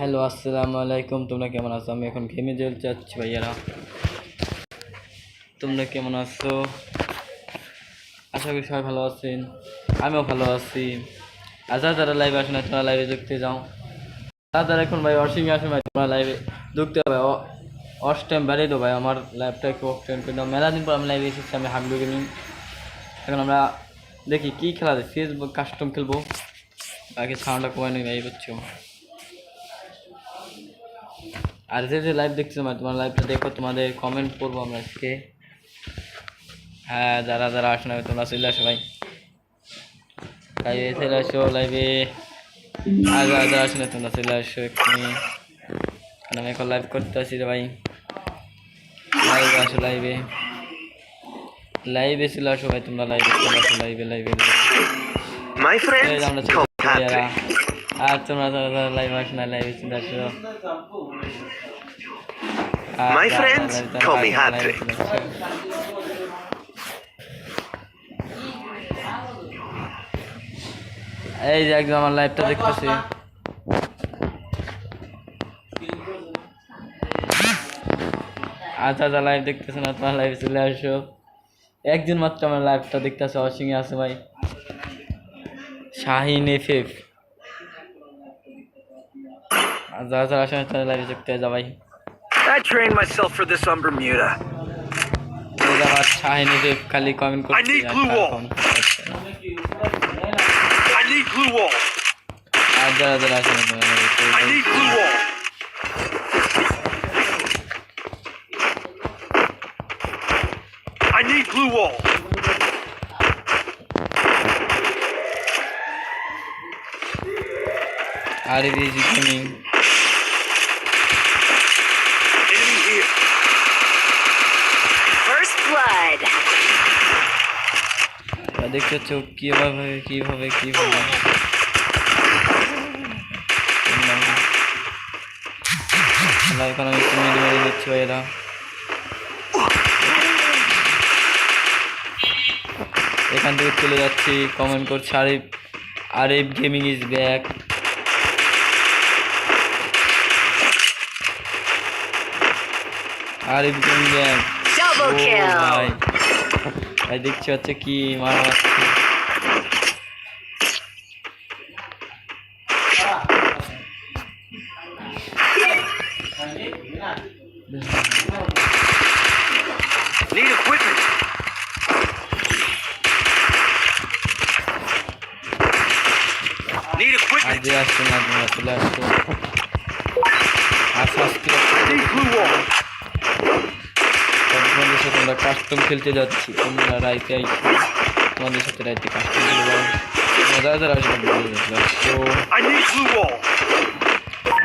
Hello, আসসালামু আলাইকুম। তোমরা কেমন আছো? আমি এখন গেমে জেল যাচ্ছি ভাইয়ারা। তোমরা কেমন আছো? আশা করি সবাই ভালো আছেন। আমিও ভালো আছি। আর যারা যারা লাইভে আসে না, তোমরা লাইভে দেখতে যাও যারা যারা এখন ভাই অসীমে আসে ভাই তোমরা লাইভে ঢুকতে হবে অস টাইম বাড়িয়ে দেবো ভাই। আমার লাইভটা একটু অফ টাইম করে মেলা দিন পর আমি লাইভে এসেছি, আমি হাবলু গেমিং। এখন আমরা দেখি কী খেলা যায় ফেসবুক কাস্টম খেলব। বাকি সাউন্ডটা কমাই নেই ভাই, বুঝছ? আর যে যে লাইভ দেখছ মানে তোমার লাইভটা দেখো তোমাদের কমেন্ট করব আমরা আজকে। হ্যাঁ যারা যারা আসো না তোমরা চলে আসো ভাই। লাইভে চলে আসো লাইভে আর যারা যারা আসো না তোমরা চলে আসো এক্ষুনি। কারণ আমি এখন লাইভ করতে আসি রে ভাই। লাইভে আসো লাইভে লাইভে চলে আসো ভাই তোমরা লাইভে চলে আসো লাইভে লাইভে আমরা আর তোমরা যারা লাইভ আসো না লাইভে My friends, call me আসো না, আসো। এই যে একদম আমার লাইভটা দেখতেছি। আচ্ছা আচ্ছা লাইভ দেখতেছে না তোমার লাইভে চলে আসো। একদিন মাত্র আমার লাইভটা দেখতেছে অসিংয়ে আছে ভাই। Shahin F F I trained myself for this on Bermuda. Dawa shine is if kali kamin ko. I need glue wall. I need glue wall. Ah, jara jara shine. I need glue wall. I need glue wall. I did he coming? দেখতে পাচ্ছ কীভাবে কীভাবে কীভাবে। এখন আমি একটু মেরে মেরে দিচ্ছি ভাইয়েরা। এখান থেকে চলে যাচ্ছি কমেন্ট করছে Arif. Arif gaming is back Arif gaming back Double ও kill. ভাই ভাই দেখছি হচ্ছে কি মারা মারছে। Need equipment. তোমাদের সাথে আমরা কাস্টম খেলতে যাচ্ছি। তোমরা রাইতে আইছো। তোমাদের সাথে রাইতে কাস্টম খেলব। তোমরা যারা যারা আসবে তো I need glue wall.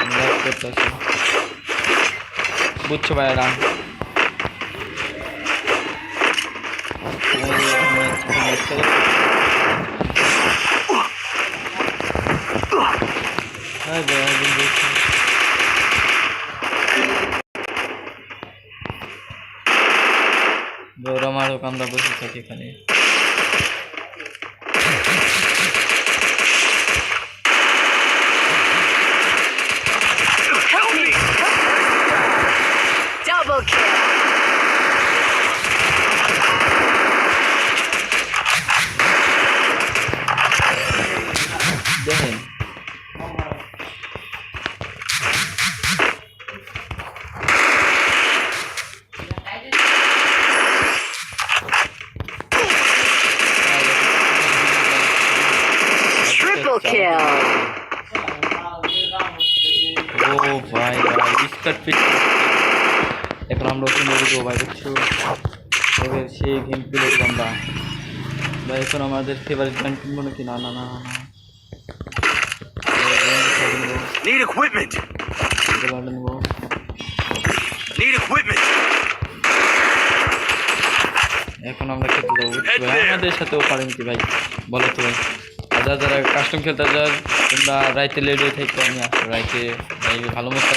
আমি লাইভ করতে আসি বুঝছ ভাইরা হ্যাঁ ভাই একদিন দেখছি গৌরা আমরা বসে থাকি এখানে। দেখব ভাই বুঝছ? এবার সেই গেম প্লে আমরা ভাই এখন আমাদের ফেভারিট গান কিনবো নাকি না না না না না। Need equipment. Need equipment. এখন আমরা খেলতে যাব আমাদের সাথেও পারেন কি ভাই? বলো তো ভাই। যারা যারা কাস্টম খেলতে যাও তোমরা রাইতে লেট হয়ে থাকতো আমি আসব রাইতে ভালো মতো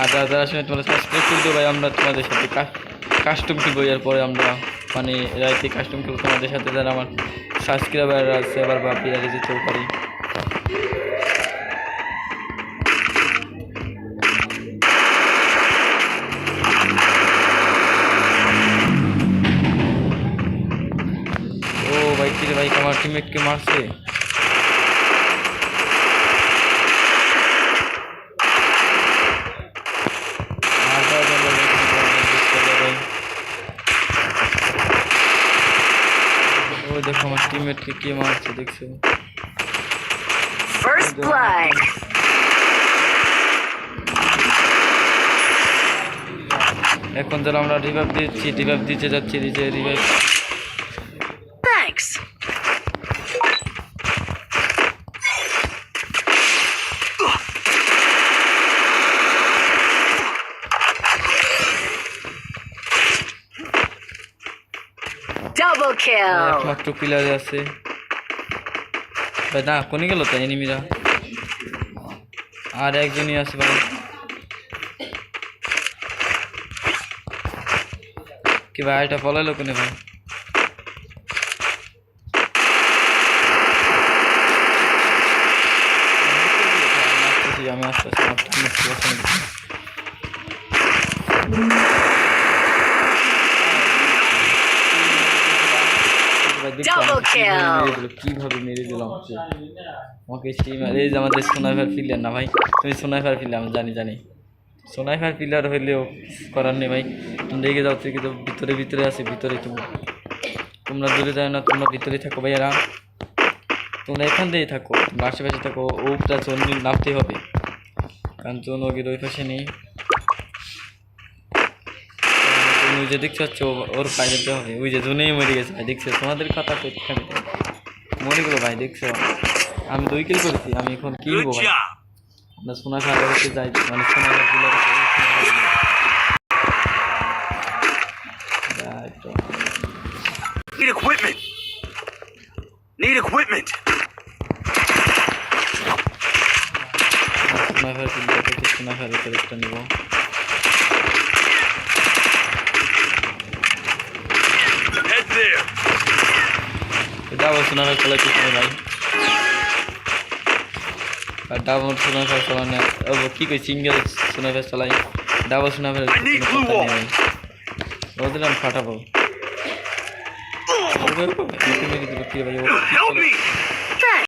আর যারা যারা শুনে তোমরা সাবস্ক্রাইব করে দেবো, ভাই, আমরা তোমাদের সাথে কাস্টম খেলব এর পরে আমরা মানে রাইতে কাস্টম খেলব তোমাদের সাথে, যারা আমার সাবস্ক্রাইবার আছে আবার বা আর যেতেও পারি। ভাই, কিরে ভাই, আমার টিমেটকে মারছে? টিমমেটকে কে মারছে দেখছ ফার্স্ট blood. এখন যারা আমরা রিভাইভ দিচ্ছি রিভাইভ দিতে যাচ্ছি দিতে রিভাইভ Double kill. একমাত্র পিলারে আছে। ভাই না কোনে গেল তো এনিমিরা আর একজনই আছে ভাই। কি ভাই, এটা পলাইলো কোনে ভাই? আমি আসতেছি, আমি Double কীভাবে kill. মেরে দিল, কীভাবে মেরে দিল আমাকে? আমাকে সেই এই যে আমাদের সোনাইফার ফিল্ডার না ভাই? তুমি সোনাইফার ফিল্ডার আমি জানি জানি। সোনাইফার ফিল্ডার হইলেও করার নেই ভাই। তুমি রেগে যাও তুই কিন্তু ভিতরে ভিতরে আছে ভিতরে তুমি তোমরা দূরে যাও না তোমরা ভিতরে থাকো ভাই ভাইয়ারা। তোমরা এখান থেকেই থাকো তোমরা আশেপাশে থাকো। ও প্লাস অন্য নামতে হবে। কারণ জোন ওগের ওই পাশে নেই তুমি ওই যে দেখতে পাচ্ছ ও- ওর পায়ে যেতে হবে ওই যে জোনেই মরে গেছে ভাই দেখছ তোমাদের কথা তো এখানে মরে গেলো ভাই দেখছ আমি দুই কিল করেছি আমি এখন কি Good হব ভাই job. আমরা সোনা খাওয়া করতে যাই মানে সোনা খাওয়া Need equipment. Need equipment. সোনা খাওয়ার ফিল্ডার থেকে সোনা খাওয়ার डाबा सुनाना चला किसने भाई डाबा सुना था चलाने अब की कोई सिंगल सुना था चलाई डाबा सुना था बहुत दिन फाटा पाओ मेरी तरफ़ की भाई वो